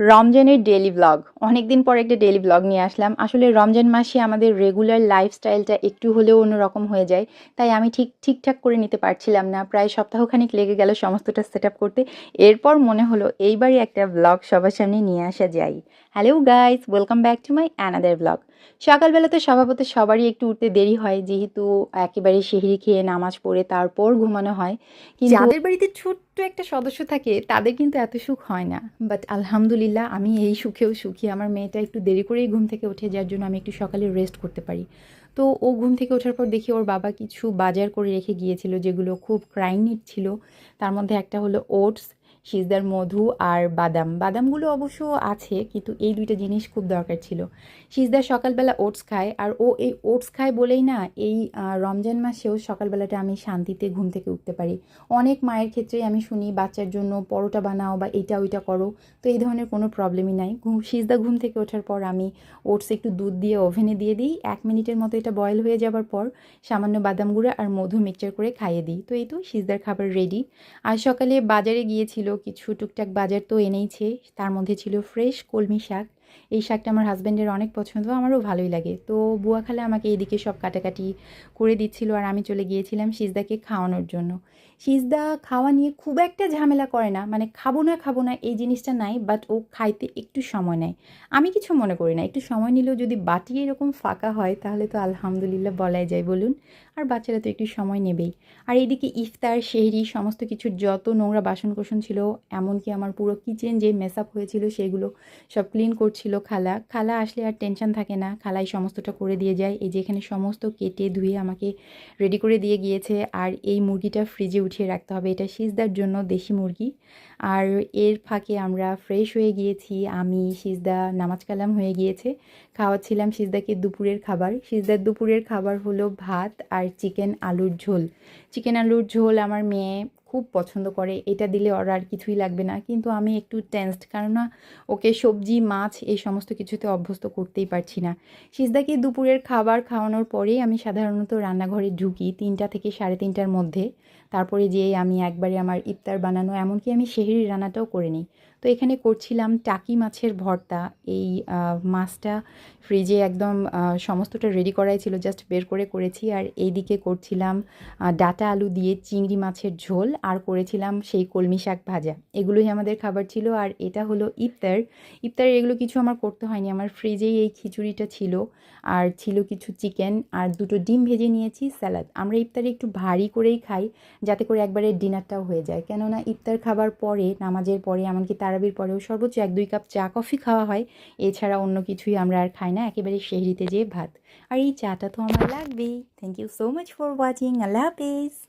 রমজানের daily blog অনেক দিন পর একটা ডেলি ব্লগ নিয়ে আসলাম। আসলে রমজান মাসে আমাদের রেগুলার লাইফস্টাইলটা একটু হলেও অন্যরকম হয়ে যায়। তাই আমি ঠিক, ঠিকঠাক করে নিতে পারছিলাম না। প্রায় সপ্তাহখানিক লেগে গেল সমস্তটা সেট করতে। এরপর মনে হলো এইবারই একটা ব্লগ সবার সামনে নিয়ে আসা যায়। Hello guys welcome back to my another blog সকালবেলা তো স্বভাবত সবারই একটু উঠতে দেরি হয়, যেহেতু একেবারে সেহরি খেয়ে নামাজ পড়ে তারপর ঘুমানো হয়। কিন্তু যাদের বাড়িতে ছোট্ট একটা সদস্য থাকে, তাদের কিন্তু এত সুখ হয় না। বাট আলহামদুলিল্লাহ আমি এই সুখেও সুখী। আমার মেয়েটা একটু দেরি করেই ঘুম থেকে ওঠে, যার জন্য আমি একটু সকালে রেস্ট করতে পারি। তো ও ঘুম থেকে ওঠার পর দেখি ওর বাবা কিছু বাজার করে রেখে গিয়েছিল, যেগুলো খুব ক্রাইনিট ছিল। তার মধ্যে একটা হলো ওটস সিজদার মধু আর বাদাম। বাদামগুলো অবশ্য আছে, কিন্তু এই দুইটা জিনিস খুব দরকার ছিল। সিজদার সকালবেলা ওটস খায়, আর ও এই ওটস খায় বলেই না, এই রমজান মাসেও সকালবেলাটা আমি শান্তিতে ঘুম থেকে উঠতে পারি। অনেক মায়ের ক্ষেত্রেই আমি শুনি, বাচ্চার জন্য পরোটা বানাও বা এটা ওইটা করো, তো এই ধরনের কোনো প্রবলেমই নাই। ঘুম সিজদা ঘুম থেকে ওঠার পর আমি ওটস একটু দুধ দিয়ে ওভেনে দিয়ে দিই, এক মিনিটের মতো এটা বয়েল হয়ে যাবার পর সামান্য বাদাম গুঁড়া আর মধু মিক্সচার করে খাইয়ে দিই। তো এই তো সিজদার খাবার রেডি আর সকালে বাজারে গিয়েছিল কিছু টুকটাক বাজার তো এনেইছে, তার মধ্যে ছিল ফ্রেশ কলমি শাক। এই শাকটা আমার হাজব্যান্ডের অনেক পছন্দ, আমারও ভালোই লাগে। তো বুয়া খালে আমাকে এইদিকে সব কাটাকাটি করে দিচ্ছিল আর আমি চলে গিয়েছিলাম সিজদাকে খাওয়ানোর জন্য। সিজদা খাওয়া নিয়ে খুব একটা ঝামেলা করে না মানে খাব না খাব না, এই জিনিসটা নাই বাট ও খাইতে একটু সময় নেয়। আমি কিছু মনে করি না, একটু সময় নিলেও যদি বাটি এরকম ফাঁকা হয়, তাহলে তো আলহামদুলিল্লাহ বলাই যায়, বলুন। আর বাচ্চারা তো একটু সময় নেবেই। আর এদিকে ইফতার শেহরি সমস্ত কিছুর যত নোংরা বাসনকোসন ছিল, এমনকি আমার পুরো কিচেন যে মেস আপ হয়েছিল সেগুলো সব ক্লিন করছিল খালা। খালা আসলে আর টেনশন থাকে না, খালাই সমস্তটা করে দিয়ে যায়। এই যে এখানে সমস্ত কেটে ধুয়ে আমাকে রেডি করে দিয়ে গিয়েছে। আর এই মুরগিটা ফ্রিজে উঠিয়ে রাখতে হবে। এটা সিজদার জন্য দেশি মুরগি। আর এর ফাঁকে আমরা ফ্রেশ হয়ে গিয়েছি। আমি, সিজদা, নামাজ কালাম হয়ে গিয়েছে। খাওয়াচ্ছিলাম সিজদাকে দুপুরের খাবার। সিজদার দুপুরের খাবার হলো ভাত আর চিকেন আলুর ঝোল। চিকেন আলুর ঝোল আমার মেয়ে খুব পছন্দ করে। এটা দিলে ওর আর কিছুই লাগবে না। কিন্তু আমি একটু টেন্সড কেননা ওকে সবজি, মাছ এই সমস্ত কিছুতে অভ্যস্ত করতেই পারছি না। সিজদাকে দুপুরের খাবার খাওয়ানোর পরেই আমি সাধারণত রান্নাঘরে ঢুকি তিনটা থেকে সাড়ে তিনটার মধ্যে। তারপরে যেয়ে আমি একবারে আমার ইফতার বানানো, এমনকি আমি সেহেরি রান্নাটাও করে নিই। তো এখানে করছিলাম টাকি মাছের ভর্তা। এই মাছটা ফ্রিজে একদম সমস্তটা রেডি করাই ছিল জাস্ট বের করে করেছি। আর এইদিকে করছিলাম ডাটা আলু দিয়ে চিংড়ি মাছের ঝোল। আর করেছিলাম সেই কলমি শাক ভাজা। এগুলোই আমাদের খাবার ছিল। আর এটা হলো ইফতার। ইফতার এগুলো কিছু আমার করতে হয়নি। আমার ফ্রিজেই এই খিচুড়িটা ছিল। আর ছিল কিছু চিকেন আর দুটো ডিম ভেজে নিয়েছি স্যালাড আমরা ইফতারে একটু ভারী করেই খাই, যাতে করে একবারে ডিনারটাও হয়ে যায়। কেননা ইফতার খাবার পরে, নামাজের পরে, এমনকি তারাবির পরেও সর্বোচ্চ এক দুই কাপ চা, কফি খাওয়া হয়। এছাড়া অন্য কিছুই আমরা আর খাই না, একেবারে শেহরিতে যেয়ে ভাত। আর এই চাটা তো আমার লাগবেই। Thank you so much for watching Allah Hafiz.